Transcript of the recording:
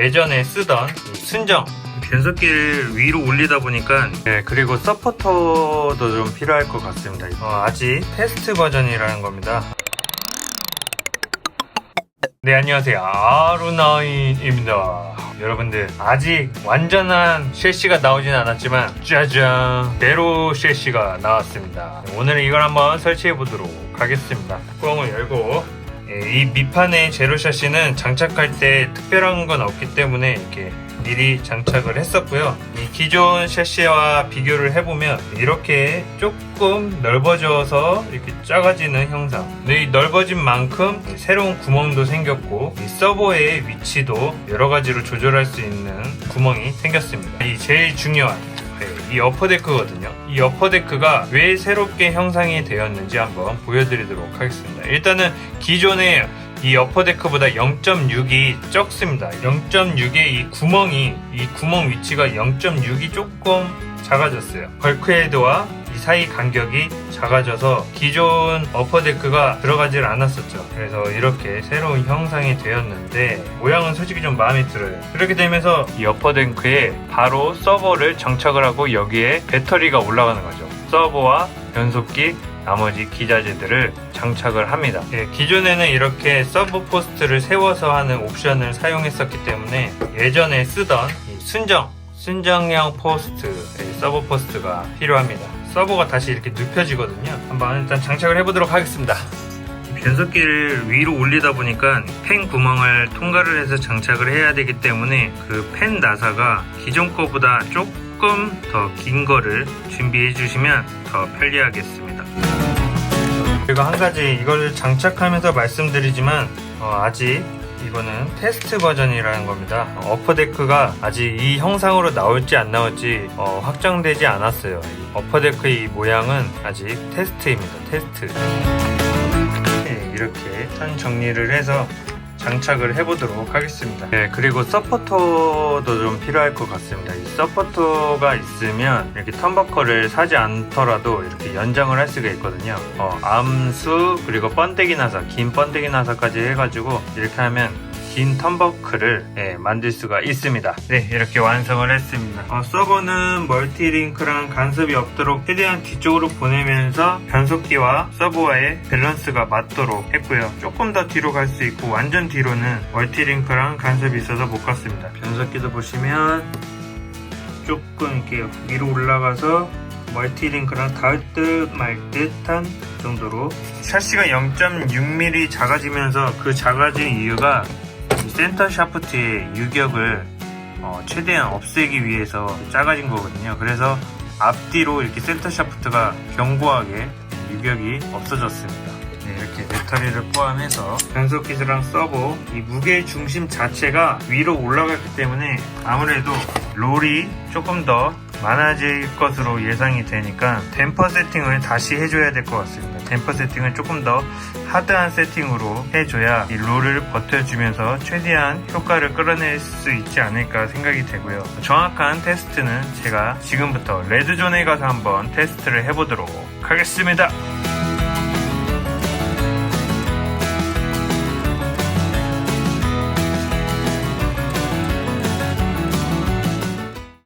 예전에 쓰던 이 순정. 변속기를 위로 올리다 보니까 네, 그리고 서포터도 좀 필요할 것 같습니다. 어, 아직 테스트 버전이라는 겁니다. 네 안녕하세요. 아루나인입니다. 여러분들 아직 완전한 셰시가 나오진 않았지만 짜잔! 제로 셰시가 나왔습니다. 오늘은 이걸 한번 설치해 보도록 하겠습니다. 뚜껑을 열고 예, 이 밑판에 제로 셰시는 장착할 때 특별한 건 없기 때문에 이렇게 미리 장착을 했었고요. 이 기존 셰시와 비교를 해보면 이렇게 조금 넓어져서 이렇게 작아지는 형상. 이 넓어진 만큼 새로운 구멍도 생겼고 이 서버의 위치도 여러 가지로 조절할 수 있는 구멍이 생겼습니다. 이 제일 중요한 네, 이 어퍼데크거든요. 이 어퍼데크가 왜 새롭게 형상이 되었는지 한번 보여드리도록 하겠습니다. 일단은 기존의 이 어퍼데크보다 0.6이 적습니다. 0.6의 이 구멍이 이 구멍 위치가 0.6이 조금 작아졌어요. 벌크헤드와 이 사이 간격이 작아져서 기존 어퍼데크가 들어가질 않았었죠. 그래서 이렇게 새로운 형상이 되었는데 모양은 솔직히 좀 마음에 들어요. 그렇게 되면서 이 어퍼데크에 바로 서버를 장착을 하고 여기에 배터리가 올라가는 거죠. 서버와 변속기 나머지 기자재들을 장착을 합니다. 예, 기존에는 이렇게 서브 포스트를 세워서 하는 옵션을 사용했었기 때문에 예전에 쓰던 이 순정, 순정형 포스트, 예, 서브 포스트가 필요합니다. 서버가 다시 이렇게 눕혀지거든요. 한번 일단 장착을 해보도록 하겠습니다. 변속기를 위로 올리다 보니까 팬 구멍을 통과를 해서 장착을 해야 되기 때문에 그 팬 나사가 기존 거보다 조금 더 긴 거를 준비해 주시면 더 편리하겠습니다. 그리고 한 가지 이걸 장착하면서 말씀드리지만 어, 아직 이거는 테스트 버전이라는 겁니다. 어퍼데크가 아직 이 형상으로 나올지 안 나올지 어, 확정되지 않았어요. 이 어퍼데크의 이 모양은 아직 테스트입니다. 테스트. 네, 이렇게 선 정리를 해서 장착을 해보도록 하겠습니다. 네, 그리고 서포터도 좀 필요할 것 같습니다. 이 서포터가 있으면 이렇게 텀버커를 사지 않더라도 이렇게 연장을 할 수가 있거든요. 어, 암수 그리고 번데기 나사, 긴 번데기 나사까지 해가지고 이렇게 하면 긴 텀버크를 예, 만들 수가 있습니다. 네, 이렇게 완성을 했습니다. 어, 서버는 멀티링크랑 간섭이 없도록 최대한 뒤쪽으로 보내면서 변속기와 서버와의 밸런스가 맞도록 했고요. 조금 더 뒤로 갈 수 있고 완전 뒤로는 멀티링크랑 간섭이 있어서 못 갔습니다. 변속기도 보시면 조금 이렇게 위로 올라가서 멀티링크랑 닿을 듯 말 듯한 정도로 샤시가 0.6mm 작아지면서 그 작아진 이유가 이 센터 샤프트의 유격을 어, 최대한 없애기 위해서 작아진 거거든요. 그래서 앞뒤로 이렇게 센터 샤프트가 견고하게 유격이 없어졌습니다. 네, 이렇게 배터리를 포함해서 변속 기술랑 서버 이 무게 중심 자체가 위로 올라갔기 때문에 아무래도 롤이 조금 더 많아질 것으로 예상이 되니까 댐퍼 세팅을 다시 해줘야 될 것 같습니다. 댐퍼 세팅을 조금 더 하드한 세팅으로 해줘야 이 롤을 버텨주면서 최대한 효과를 끌어낼 수 있지 않을까 생각이 되고요. 정확한 테스트는 제가 지금부터 레드존에 가서 한번 테스트를 해보도록 하겠습니다.